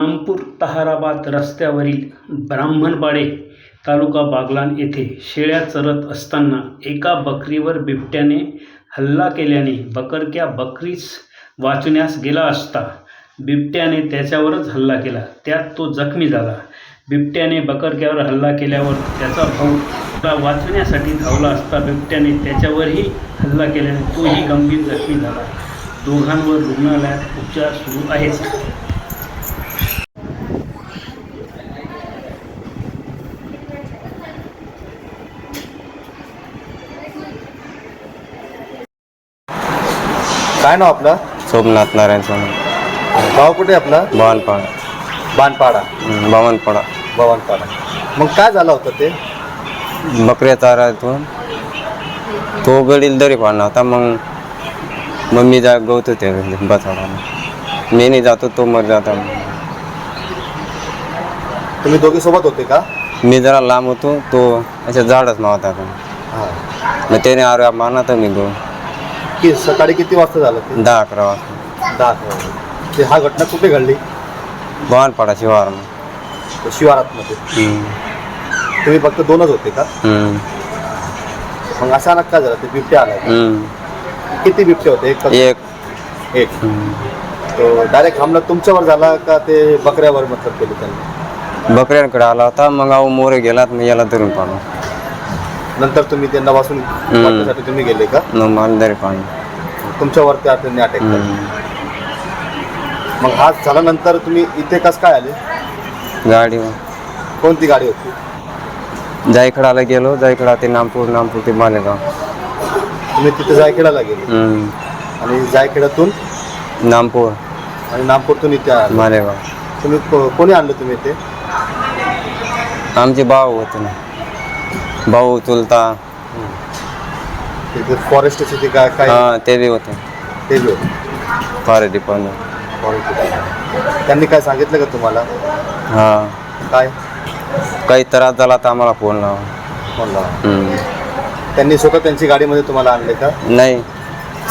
रामपूर ताहाराबाद रस्त्यावरील ब्राह्मणपाडे तालुका बागलाण येथे शेळ्या चरत असताना एका बकरीवर बिबट्याने हल्ला केल्याने बकरक्या बकरीस वाचण्यास गेला असता बिबट्याने त्याच्यावरच हल्ला केला. त्यात तो जखमी झाला. बिबट्याने बकरक्यावर हल्ला केल्यावर त्याचा भाऊ त्याला वाचण्यासाठी धावला असता बिबट्याने त्याच्यावरही हल्ला केल्याने तोही गंभीर जखमी झाला. दोघांवर रुग्णालयात उपचार सुरू आहेत. काय नाव आपलं? सोमनाथ नारायण स्वामी. गाव कुठे आपलं? बावनपाडा बानपाडा. हं, बावनपाडा. भवानपाडा मग काय झालं होतं ते? बकऱ्या चारातून तो गडील दरी पाडला होता मग मम्मी जा गवत होते बसाडा मी नाही जातो तो मर जाता. तुम्ही दोघे सोबत होते का? मी जरा लांब होतो तो अशा झाडच मावता तो हा. मग त्याने आरोग्य मारला तर मी गो की सकाळी किती वाजता झालं ते? दहा अकरा वाजता. दहा अकरा वाजता. ते हा घटना कुठे घडली? बावनपाडा शिवार शिवारातमध्ये. तुम्ही फक्त दोनच होते का? मग अचानक काय झालं? ते बिबटे आला. किती बिबटे होते? एक का- एक. एक. तो डायरेक्ट हमला तुमच्यावर झाला का ते बकऱ्यावर मतलब केलं त्यांनी? बकऱ्यांकडे आला होता. मग अहो मोरे गेला मग याला धरून पाडला. नंतर तुम्ही त्यांना वाचून वाचण्यासाठी तुम्ही गेले का? मग मला दरी पाडला तुमच्यावर त्या त्यांनी अटॅक केला. मग हा झाल्यानंतर तुम्ही इथे कस काय आले? गाडीवर कोणती गाडी होती? जायखडाला गेलो. जायखडा ते नामपूर नामपूर ते मालेगाव. तुम्ही तिथे जायखेडाला गेले. हम्म. आणि जायखेड्यातून नामपूर. आणि नागपूरतून इथे आले. मालेगाव. तुम्ही को- कोणी आणलं तुम्ही इथे? आमचे भाऊ होते ना. भाऊ चुलता. तिथे फॉरेस्टचे ते काय काय हा ते बी होते. ते बी होते. फारे डिपार्टमेंट forest. त्यांनी काय सांगितलं का तुम्हाला? हा. काय? काही त्रास झाला तर आम्हाला फोन लावा. फोन लावा. हम्म. त्यांनी स्वतः त्यांची गाडीमध्ये तुम्हाला आणले का? नाही.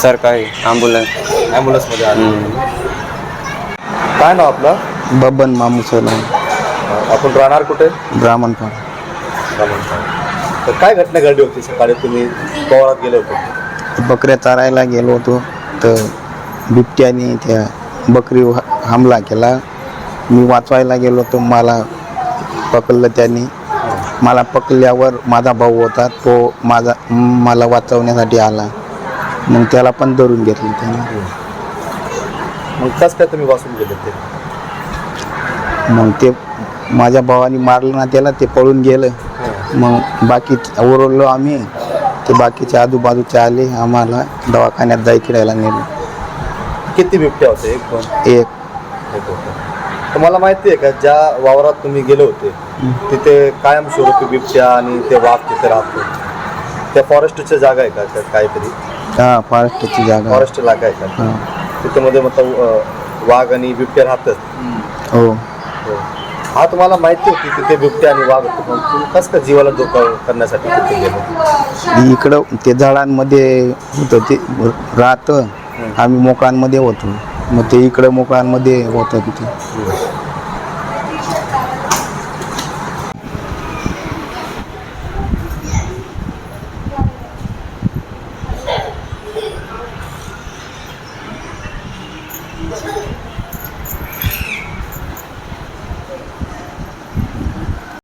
सरकारी ॲम्ब्युलन्स ॲम्ब्युलन्समध्ये आणले. काय नाव आपलं? बबन मामू सोलन आपण राहणार कुठे? ब्राह्मणपाडा. तर काय घटना घडली होती सकाळी? तुम्ही पवारात गेले होते. बकऱ्या चारायला गेलो होतो. तर बिबट्याने त्या बकरीवर हमला केला. मी वाचवायला गेलो तर मला पकडलं त्यांनी. मला पकडल्यावर माझा भाऊ होता. तो माझा मला वाचवण्यासाठी आला. मग त्याला पण धरून घेतलं त्याने. मग कसं काय तुम्ही वाचून गेले ते? मग ते माझ्या भावाने मारलं ना त्याला ते पळून गेलं. मग बाकी ओरडलो आम्ही ते बाकीचे आजूबाजूचे आले आम्हाला दवाखान्यात जाई खेळायला नेलं. किती बिबट्या होते? एक दोन. एक. एक होते. तुम्हाला माहिती आहे का ज्या वावरात तुम्ही गेले होते तिथे कायमस्वरूपी बिबट्या आणि ते वाघ तिथे राहतो त्या फॉरेस्टच्या जागा आहे का काहीतरी? हा फॉरेस्टची जागा. फॉरेस्ट जागा आहे का हा. तिथे मध्ये मतलब अं, वाघ आणि बिबट्या राहतात हो. हा. हा तुम्हाला माहिती होती तिथे बिबटे आणि वाघ होते. पण तुम्ही कसं काय जीवाला धोका करण्यासाठी तिथे गेलो? इकडं ते झाडांमध्ये होतं ते राहतं आम्ही मोकळांमध्ये होतो. मग ते इकडं मोकळांमध्ये होतं तिथे.